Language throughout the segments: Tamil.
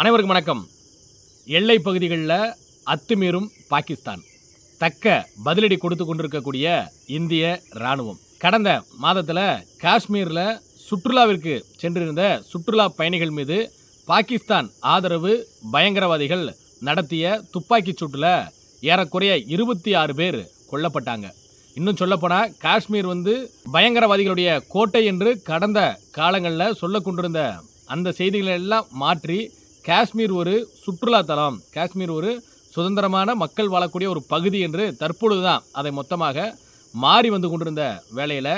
அனைவருக்கும் வணக்கம். எல்லை பகுதிகளில் அத்துமீறும் பாகிஸ்தான். தக்க பதிலடி கொடுத்து கொண்டிருக்கக்கூடிய இந்திய இராணுவம். கடந்த மாதத்தில் காஷ்மீரில் சுற்றுலாவிற்கு சென்றிருந்த சுற்றுலா பயணிகள் மீது பாகிஸ்தான் ஆதரவு பயங்கரவாதிகள் நடத்திய துப்பாக்கிச் சூட்டில் ஏறக்குறைய இருபத்தி ஆறு பேர் கொல்லப்பட்டாங்க. இன்னும் சொல்லப்போனால் காஷ்மீர் வந்து பயங்கரவாதிகளுடைய கோட்டை என்று கடந்த காலங்களில் சொல்ல கொண்டிருந்த அந்த செய்திகளை எல்லாம் மாற்றி காஷ்மீர் ஒரு சுற்றுலா தலம். காஷ்மீர் ஒரு சுதந்திரமான மக்கள் வாழக்கூடிய ஒரு பகுதி என்று தற்பொழுது தான் அதை மொத்தமாக மாறி வந்து கொண்டிருந்த வேளையில்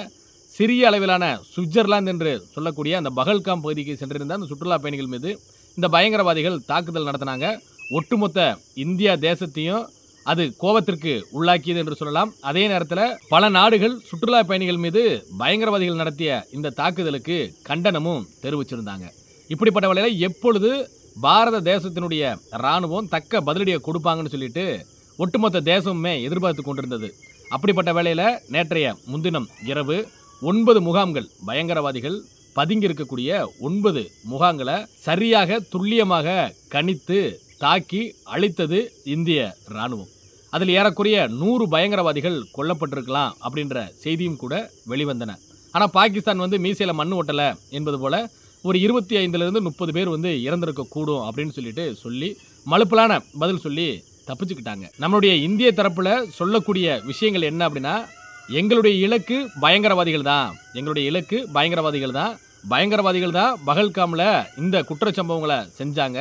சிறிய அளவிலான சுவிட்சர்லாந்து என்று சொல்லக்கூடிய அந்த பகல்காம் பகுதிக்கு சென்றிருந்த அந்த சுற்றுலா பயணிகள் மீது இந்த பயங்கரவாதிகள் தாக்குதல் நடத்தினாங்க. ஒட்டுமொத்த இந்தியா தேசத்தையும் அது கோபத்திற்கு உள்ளாக்கியது என்று சொல்லலாம். அதே நேரத்தில் பல நாடுகள் சுற்றுலா பயணிகள் மீது பயங்கரவாதிகள் நடத்திய இந்த தாக்குதலுக்கு கண்டனமும் தெரிவிச்சிருந்தாங்க. இப்படிப்பட்ட வேலையில் எப்பொழுது பாரத தேசத்தினுடைய இராணுவம் தக்க பதிலடியை கொடுப்பாங்கன்னு சொல்லிட்டு ஒட்டுமொத்த தேசமுமே எதிர்பார்த்து கொண்டிருந்தது. அப்படிப்பட்ட வேளையில் நேற்றைய முன்தினம் இரவு ஒன்பது முகாம்கள் பயங்கரவாதிகள் பதுங்கி இருக்கக்கூடிய ஒன்பது முகாம்களை சரியாக துல்லியமாக கணித்து தாக்கி அழித்தது இந்திய இராணுவம். அதில் ஏறக்குறைய நூறு பயங்கரவாதிகள் கொல்லப்பட்டிருக்கலாம் அப்படின்ற செய்தியும் கூட வெளிவந்தன. ஆனால் பாகிஸ்தான் வந்து மீசையில் மண் ஒட்டலை என்பது போல ஒரு இருபத்தி ஐந்துலேருந்து முப்பது பேர் வந்து இறந்திருக்கக்கூடும் அப்படின்னு சொல்லிட்டு சொல்லி மலுப்பலான பதில் சொல்லி தப்பிச்சுக்கிட்டாங்க. நம்மளுடைய இந்திய தரப்பில் சொல்லக்கூடிய விஷயங்கள் என்ன அப்படின்னா எங்களுடைய இலக்கு பயங்கரவாதிகள் தான். எங்களுடைய இலக்கு பயங்கரவாதிகள் தான். பயங்கரவாதிகள் தான் பகல்காமில் இந்த குற்றச்சம்பவங்களை செஞ்சாங்க.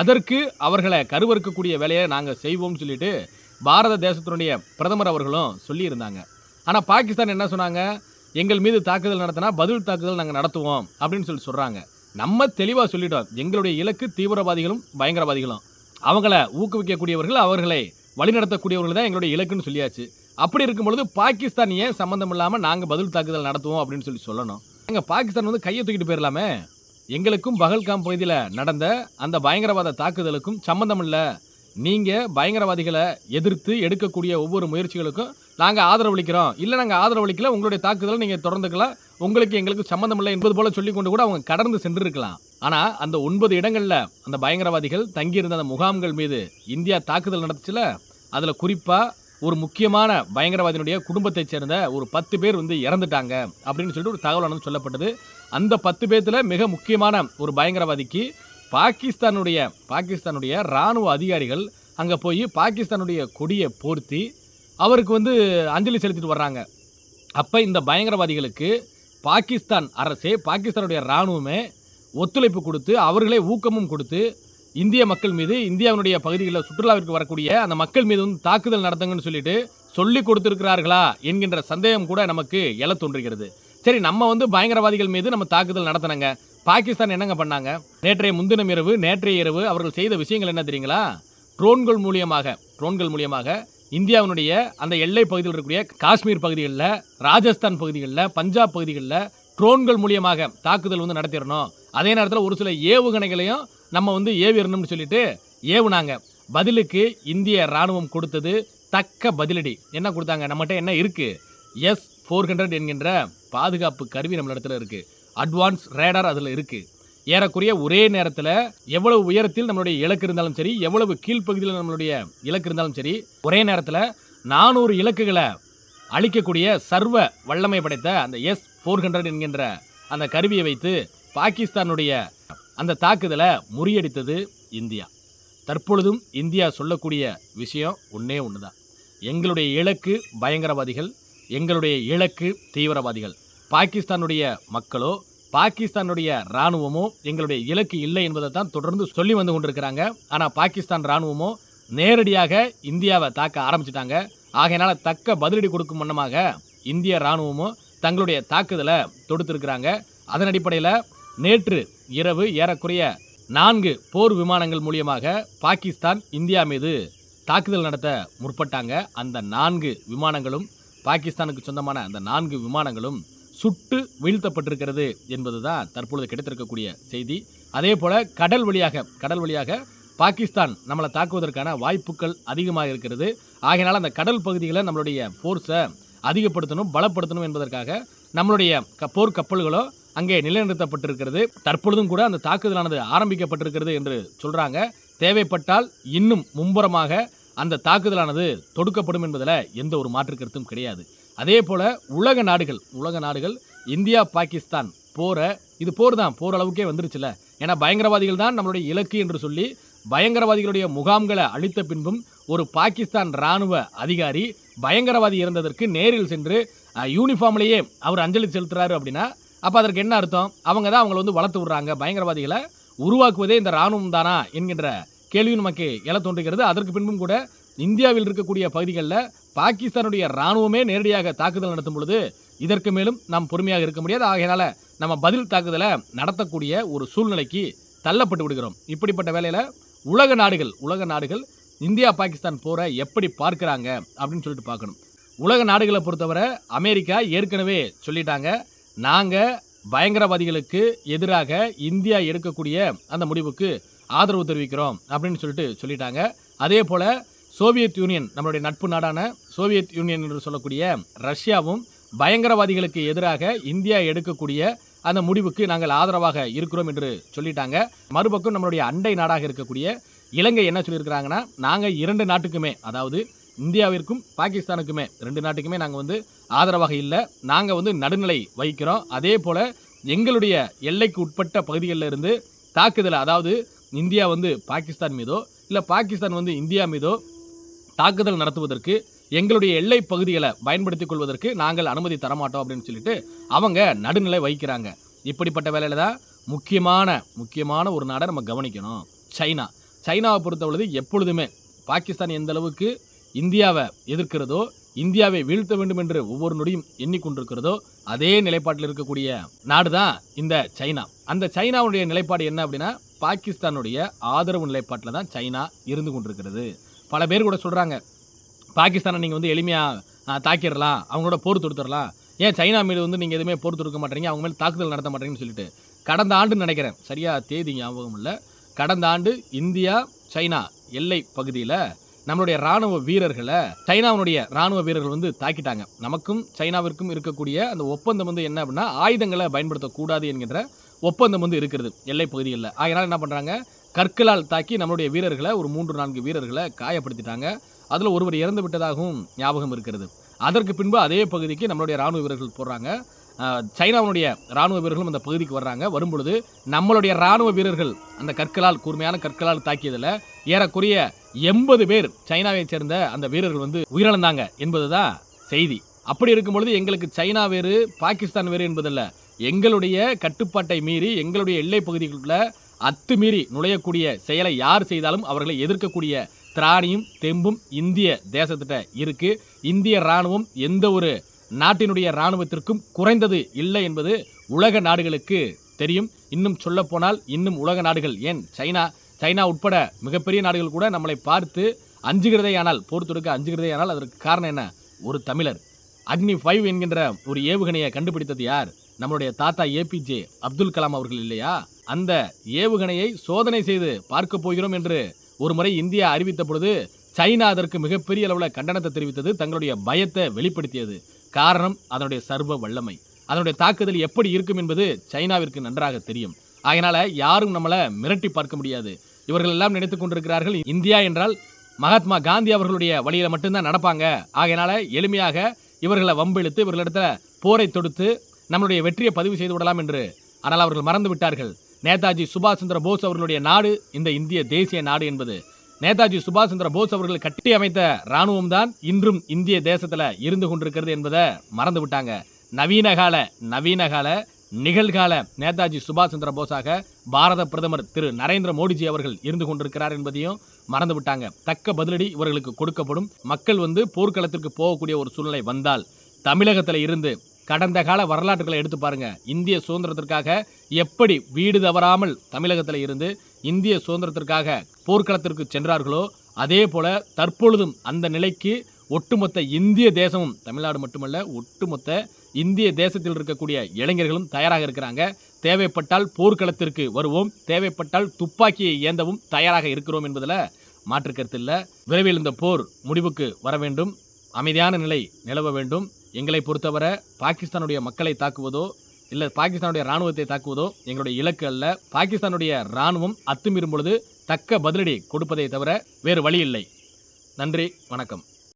அதற்கு அவர்களை கருவறுக்கக்கூடிய வேலையை நாங்கள் செய்வோம்னு சொல்லிட்டு பாரத தேசத்தினுடைய பிரதமர் அவர்களும் சொல்லியிருந்தாங்க. ஆனால் பாகிஸ்தான் என்ன சொன்னாங்க? எங்கள் மீது தாக்குதல் நடத்தினா பதில் தாக்குதல் நாங்கள் நடத்துவோம் அப்படின்னு சொல்லி சொல்கிறாங்க நம்ம தெளிவாக சொல்லிட்டோம். எங்களுடைய இலக்கு தீவிரவாதிகளும் பயங்கரவாதிகளும். அவங்கள ஊக்குவிக்கக்கூடியவர்கள் அவர்களை. வழிநடத்தக்கூடியவர்கள் தான் எங்களுடைய இலக்குன்னு சொல்லியாச்சு. அப்படி இருக்கும் பொழுது பாகிஸ்தான் ஏன் சம்மந்தம் இல்லாமல் நாங்கள் பதில் தாக்குதல் நடத்துவோம் அப்படின்னு சொல்லி சொல்லணும். எங்கள் பாகிஸ்தான் வந்து கையை தூக்கிட்டு போயிடலாமே எங்களுக்கும் பகல்காம் பகுதியில் நடந்த அந்த பயங்கரவாத தாக்குதலுக்கும் சம்மந்தம் இல்லை. நீங்கள் பயங்கரவாதிகளை எதிர்த்து எடுக்கக்கூடிய ஒவ்வொரு முயற்சிகளுக்கும் நாங்கள் ஆதரவளிக்கிறோம் இல்லை நாங்கள் ஆதரவளிக்கல உங்களுடைய தாக்குதலை நீங்கள் தொடர்ந்துக்கலாம் உங்களுக்கு எங்களுக்கு சம்மந்தம் இல்லை என்பது போல சொல்லி கொண்டு கூட அவங்க கடந்து சென்றிருக்கலாம். ஆனால் அந்த ஒன்பது இடங்களில் அந்த பயங்கரவாதிகள் தங்கியிருந்த அந்த முகாம்கள் மீது இந்தியா தாக்குதல் நடத்துச்சுல அதில் குறிப்பாக ஒரு முக்கியமான பயங்கரவாதியினுடைய குடும்பத்தைச் சேர்ந்த ஒரு பத்து பேர் வந்து இறந்துட்டாங்க அப்படின்னு சொல்லிட்டு ஒரு தகவலானது சொல்லப்பட்டது. அந்த பத்து பேர்த்தில் மிக முக்கியமான ஒரு பயங்கரவாதிக்கு பாகிஸ்தானுடைய பாகிஸ்தானுடைய இராணுவ அதிகாரிகள் அங்கே போய் பாகிஸ்தானுடைய கொடியை போர்த்தி அவருக்கு வந்து அஞ்சலி செலுத்திட்டு வர்றாங்க. அப்போ இந்த பயங்கரவாதிகளுக்கு பாகிஸ்தான் அரசே பாகிஸ்தானுடைய இராணுவமே ஒத்துழைப்பு கொடுத்து அவர்களே ஊக்கமும் கொடுத்து இந்திய மக்கள் மீது இந்தியாவினுடைய பகுதிகளில் சுற்றுலாவிற்கு வரக்கூடிய அந்த மக்கள் மீது வந்து தாக்குதல் நடத்துங்கன்னு சொல்லிட்டு சொல்லி கொடுத்துருக்கிறார்களா என்கின்ற சந்தேகம் கூட நமக்கு எழ தோன்றுகிறது. சரி நம்ம வந்து பயங்கரவாதிகள் மீது நம்ம தாக்குதல் நடத்தினங்க பாகிஸ்தான் என்னங்க பண்ணாங்க? நேற்றைய முன்தினம் இரவு நேற்றைய இரவு அவர்கள் செய்த விஷயங்கள் என்ன தெரியுங்களா? ட்ரோன்கள் மூலியமாக ட்ரோன்கள் மூலியமாக இந்தியாவினுடைய அந்த எல்லை பகுதியில் இருக்கக்கூடிய காஷ்மீர் பகுதிகளில் ராஜஸ்தான் பகுதிகளில் பஞ்சாப் பகுதிகளில் ட்ரோன்கள் மூலியமாக தாக்குதல் வந்து நடத்திடணும். அதே நேரத்தில் ஒரு சில ஏவுகணைகளையும் நம்ம வந்து ஏவிடணும்னு சொல்லிட்டு ஏவுனாங்க. பதிலுக்கு இந்திய ராணுவம் கொடுத்தது தக்க பதிலடி. என்ன கொடுத்தாங்க? நம்மகிட்ட என்ன இருக்குது எஸ் ஃபோர் ஹண்ட்ரட் என்கின்ற பாதுகாப்பு கருவி நம்ம இடத்துல இருக்குது அட்வான்ஸ் ரேடார் அதில் இருக்குது ஏறக்குறைய ஒரே நேரத்தில் எவ்வளவு உயரத்தில் நம்மளுடைய இலக்கு இருந்தாலும் சரி எவ்வளவு கீழ்ப்பகுதியில் நம்மளுடைய இலக்கு இருந்தாலும் சரி ஒரே நேரத்தில் நானூறு இலக்குகளை அழிக்கக்கூடிய சர்வ வல்லமை படைத்த அந்த எஸ் ஃபோர் ஹண்ட்ரட் என்கின்ற அந்த கருவியை வைத்து பாகிஸ்தானுடைய அந்த தாக்குதலை முறியடித்தது இந்தியா. தற்பொழுதும் இந்தியா சொல்லக்கூடிய விஷயம் ஒன்றே ஒன்று தான் எங்களுடைய இலக்கு பயங்கரவாதிகள் எங்களுடைய இலக்கு தீவிரவாதிகள் பாகிஸ்தானுடைய மக்களோ பாகிஸ்தானுடைய இராணுவமோ எங்களுடைய இலக்கு இல்லை என்பதை தான் தொடர்ந்து சொல்லி வந்து கொண்டிருக்கிறாங்க. ஆனால் பாகிஸ்தான் இராணுவமோ நேரடியாக இந்தியாவை தாக்க ஆரம்பிச்சிட்டாங்க. ஆகையினால தக்க பதிலடி கொடுக்கும் வண்ணமாக இந்திய இராணுவமும் தங்களுடைய தாக்குதலை தொடுத்திருக்கிறாங்க. அதன் அடிப்படையில் நேற்று இரவு ஏறக்குறைய நான்கு போர் விமானங்கள் மூலியமாக பாகிஸ்தான் இந்தியா மீது தாக்குதல் நடத்த முற்பட்டாங்க. அந்த நான்கு விமானங்களும் பாகிஸ்தானுக்கு சொந்தமான அந்த நான்கு விமானங்களும் சுட்டு வீழ்த்தப்பட்டிருக்கிறது என்பதுதான் தற்பொழுது கிடைத்திருக்கக்கூடிய செய்தி. அதே போல் கடல் வழியாக கடல் வழியாக பாகிஸ்தான் நம்மளை தாக்குவதற்கான வாய்ப்புகள் அதிகமாக இருக்கிறது. ஆகையினால் அந்த கடல் பகுதிகளை நம்மளுடைய ஃபோர்ஸை அதிகப்படுத்தணும் பலப்படுத்தணும் என்பதற்காக நம்மளுடைய க போர் கப்பல்களோ அங்கே நிலைநிறுத்தப்பட்டிருக்கிறது. தற்பொழுதும் கூட அந்த தாக்குதலானது ஆரம்பிக்கப்பட்டிருக்கிறது என்று சொல்கிறாங்க தேவைப்பட்டால் இன்னும் மும்புறமாக அந்த தாக்குதலானது தொடுக்கப்படும் என்பதில் எந்த ஒரு மாற்று கருத்தும் கிடையாது. அதே போல் உலக நாடுகள் உலக நாடுகள் இந்தியா பாகிஸ்தான் போரை இது போர் தான் போகிற அளவுக்கே வந்துருச்சுல. ஏன்னா பயங்கரவாதிகள் தான் நம்மளுடைய இலக்கு என்று சொல்லி பயங்கரவாதிகளுடைய முகாம்களை அழித்த பின்பும் ஒரு பாகிஸ்தான் ராணுவ அதிகாரி பயங்கரவாதி இறந்ததற்கு நேரில் சென்று யூனிஃபார்ம்லேயே அவர் அஞ்சலி செலுத்துறாரு அப்படின்னா அப்போ அதற்கு என்ன அர்த்தம்? அவங்க தான் அவங்கள வந்து வளர்த்து விடுறாங்க. பயங்கரவாதிகளை உருவாக்குவதே இந்த ராணுவம் தானா? என்கின்ற கேள்வி நமக்கு எழ தோன்றுகிறது. அதற்கு பின்பும் கூட இந்தியாவில் இருக்கக்கூடிய பகுதிகளில் பாகிஸ்தானுடைய ராணுவமே நேரடியாக தாக்குதல் நடத்தும் பொழுது இதற்கு மேலும் நாம் பொறுமையாக இருக்க முடியாது. ஆகையினால நம்ம பதில் தாக்குதலை நடத்தக்கூடிய ஒரு சூழ்நிலைக்கு தள்ளப்பட்டு விடுகிறோம். இப்படிப்பட்ட வேலையில் உலக நாடுகள் உலக நாடுகள் இந்தியா பாகிஸ்தான் போரை எப்படி பார்க்குறாங்க அப்படின்னு சொல்லிட்டு பார்க்கணும். உலக நாடுகளை பொறுத்தவரை அமெரிக்கா ஏற்கனவே சொல்லிட்டாங்க. நாங்கள் பயங்கரவாதிகளுக்கு எதிராக இந்தியா எடுக்கக்கூடிய அந்த முடிவுக்கு ஆதரவு தெரிவிக்கிறோம் அப்படின்னு சொல்லிட்டு சொல்லிட்டாங்க. அதே போல் சோவியத் யூனியன் நம்மளுடைய நட்பு நாடான சோவியத் யூனியன் என்று சொல்லக்கூடிய ரஷ்யாவும் பயங்கரவாதிகளுக்கு எதிராக இந்தியா எடுக்கக்கூடிய அந்த முடிவுக்கு நாங்கள் ஆதரவாக இருக்கிறோம் என்று சொல்லிட்டாங்க. மறுபக்கம் நம்மளுடைய அண்டை நாடாக இருக்கக்கூடிய இலங்கை என்ன சொல்லியிருக்கிறாங்கன்னா நாங்கள் இரண்டு நாட்டுக்குமே அதாவது இந்தியாவிற்கும் பாகிஸ்தானுக்குமே ரெண்டு நாட்டுக்குமே நாங்கள் வந்து ஆதரவாக இல்லை. நாங்கள் வந்து நடுநிலை வகிக்கிறோம். அதே போல் எங்களுடைய எல்லைக்கு உட்பட்ட பகுதிகளில் இருந்து தாக்குதல் அதாவது இந்தியா வந்து பாகிஸ்தான் மீதோ இல்லை பாகிஸ்தான் வந்து இந்தியா மீதோ தாக்குதல் நடத்துவதற்கு எங்களுடைய எல்லை பகுதிகளை பயன்படுத்திக் கொள்வதற்கு நாங்கள் அனுமதி தரமாட்டோம் அப்படின்னு சொல்லிட்டு அவங்க நடுநிலை வகிக்கிறாங்க. இப்படிப்பட்ட வேலையில் தான் முக்கியமான முக்கியமான ஒரு நாடை நம்ம கவனிக்கணும். சைனா. சைனாவை பொறுத்தவரை எப்பொழுதுமே பாகிஸ்தான் எந்த அளவுக்கு இந்தியாவை எதிர்க்கிறதோ இந்தியாவை வீழ்த்த வேண்டும் என்று ஒவ்வொரு நொடியும் எண்ணிக்கொண்டிருக்கிறதோ அதே நிலைப்பாட்டில் இருக்கக்கூடிய நாடு தான் இந்த சைனா. அந்த சைனாவுடைய நிலைப்பாடு என்ன அப்படின்னா பாகிஸ்தானுடைய ஆதரவு நிலைப்பாட்டில் தான் சைனா இருந்து கொண்டிருக்கிறது. பல பேர் கூட சொல்கிறாங்க பாகிஸ்தானை நீங்கள் வந்து எளிமையாக தாக்கிடலாம் அவங்களோட போர் தொடுத்துடலாம் ஏன் சைனா மீது வந்து நீங்கள் எதுவுமே போர் தொடுக்க மாட்டீங்க அவங்க மேலே தாக்குதல் நடத்த மாட்டீங்கன்னு சொல்லிட்டு. கடந்த ஆண்டு நினைக்கிறேன் சரியா தேதி ஞாபகம் இல்லை. கடந்த ஆண்டு இந்தியா சைனா எல்லை பகுதியில் நம்மளுடைய ராணுவ வீரர்களை சைனாவுடைய ராணுவ வீரர்கள் வந்து தாக்கிட்டாங்க. நமக்கும் சைனாவிற்கும் இருக்கக்கூடிய அந்த ஒப்பந்தம் வந்து என்ன அப்படின்னா ஆயுதங்களை பயன்படுத்தக்கூடாது என்கின்ற ஒப்பந்தம் வந்து இருக்கிறது எல்லை பகுதிகளில். அதனால் என்ன பண்ணுறாங்க கற்களால் தாக்கி நம்மளுடைய வீரர்களை ஒரு மூன்று நான்கு வீரர்களை காயப்படுத்திட்டாங்க. அதில் ஒருவர் இறந்து விட்டதாகவும் ஞாபகம் இருக்கிறது. அதற்கு பின்பு அதே பகுதிக்கு நம்மளுடைய ராணுவ வீரர்கள் போடுறாங்க சைனாவுடைய ராணுவ வீரர்களும் அந்த பகுதிக்கு வர்றாங்க. வரும்பொழுது நம்மளுடைய ராணுவ வீரர்கள் அந்த கற்களால் கூர்மையான கற்களால் தாக்கியதில் ஏறக்குறைய எண்பது பேர் சைனாவைச் சேர்ந்த அந்த வீரர்கள் வந்து உயிரிழந்தாங்க என்பதுதான் செய்தி. அப்படி இருக்கும் பொழுது எங்களுக்கு சைனா வேறு பாகிஸ்தான் வேறு என்பதல்ல. எங்களுடைய கட்டுப்பாட்டை மீறி எங்களுடைய எல்லை பகுதிகளுக்குள்ள அத்துமீறி நுழையக்கூடிய செயலை யார் செய்தாலும் அவர்களை எதிர்க்கக்கூடிய திராணியும் தெம்பும் இந்திய தேசத்திட்ட இருக்கு. இந்திய ராணுவம் எந்த ஒரு நாட்டினுடைய ராணுவத்திற்கும் குறைந்தது இல்லை என்பது உலக நாடுகளுக்கு தெரியும். இன்னும் சொல்லப்போனால் இன்னும் உலக நாடுகள் ஏன்? சைனா சைனா உட்பட மிகப்பெரிய நாடுகள் கூட நம்மளை பார்த்து அஞ்சுகிறதே ஆனால் போர் தொடுக்க அஞ்சுகிறதே ஆனால் அதற்கு காரணம் என்ன? ஒரு தமிழர். அக்னி ஃபைவ் என்கின்ற ஒரு ஏவுகணையை கண்டுபிடித்தது யார்? நம்மளுடைய தாத்தா ஏபிஜே அப்துல் கலாம் அவர்கள் இல்லையா? அந்த ஏவுகணையை சோதனை செய்து பார்க்க போகிறோம் என்று ஒரு முறை இந்தியா அறிவித்த பொழுது சைனா அதற்கு மிகப்பெரிய அளவில் கண்டனத்தை தெரிவித்தது தங்களுடைய பயத்தை வெளிப்படுத்தியது. காரணம் அதனுடைய சர்வ வல்லமை. அதனுடைய தாக்குதல் எப்படி இருக்கும் என்பது சைனாவிற்கு நன்றாக தெரியும். அதனால யாரும் நம்மளை மிரட்டி பார்க்க முடியாது. இவர்கள் எல்லாம் நினைத்து கொண்டிருக்கிறார்கள் இந்தியா என்றால் மகாத்மா காந்தி அவர்களுடைய வழியில் மட்டும்தான் நடப்பாங்க. ஆகையினால எளிமையாக இவர்களை வம்பிழுத்து இவர்களிடத்துல போரை தொடுத்து நம்மளுடைய வெற்றியை பதிவு செய்து விடலாம் என்று ஆனால் அவர்கள் மறந்து விட்டார்கள். நேதாஜி சுபாஷ் சந்திர போஸ் அவர்களுடைய நாடு இந்த இந்திய தேசிய நாடு என்பது. நேதாஜி சுபாஷ் சந்திர போஸ் அவர்கள் கட்டி அமைத்த இராணுவம் தான் இன்றும் இந்திய தேசத்தில் இருந்து கொண்டிருக்கிறது என்பதை மறந்து விட்டாங்க. நவீன கால நவீன கால நிகழ்கால நேதாஜி சுபாஷ் சந்திர போஸாக பாரத பிரதமர் திரு நரேந்திர மோடிஜி அவர்கள் இருந்து கொண்டிருக்கிறார் என்பதையும் மறந்து விட்டாங்க. தக்க பதிலடி இவர்களுக்கு கொடுக்கப்படும். மக்கள் வந்து போர்க்களத்திற்கு போகக்கூடிய ஒரு சூழ்நிலை வந்தால் தமிழகத்தில் இருந்து கடந்த கால வரலாற்றுகளை எடுத்து பாருங்க. இந்திய சுதந்திரத்திற்காக எப்படி வீடு தவறாமல் தமிழகத்தில் இருந்து இந்திய சுதந்திரத்திற்காக போர்க்களத்திற்கு சென்றார்களோ அதே போல தற்பொழுதும் அந்த நிலைக்கு ஒட்டுமொத்த இந்திய தேசமும் தமிழ்நாடு மட்டுமல்ல ஒட்டுமொத்த இந்திய தேசத்தில் இருக்கக்கூடிய இளைஞர்களும் தயாராக இருக்கிறாங்க. தேவைப்பட்டால் போர்க்களத்திற்கு வருவோம். தேவைப்பட்டால் துப்பாக்கியை ஏந்தவும் தயாராக இருக்கிறோம் என்பதில் மாற்று கருத்து இல்லை. விரைவில் இந்த போர் முடிவுக்கு வர வேண்டும். அமைதியான நிலை நிலவ வேண்டும். எங்களை பொறுத்தவரை பாகிஸ்தானுடைய மக்களை தாக்குவதோ இல்லை பாகிஸ்தானுடைய ராணுவத்தை தாக்குவதோ எங்களுடைய இலக்கு அல்ல. பாகிஸ்தானுடைய ராணுவம் அத்துமீறும் பொழுது தக்க பதிலடி கொடுப்பதை தவிர வேறு வழி இல்லை. நன்றி வணக்கம்.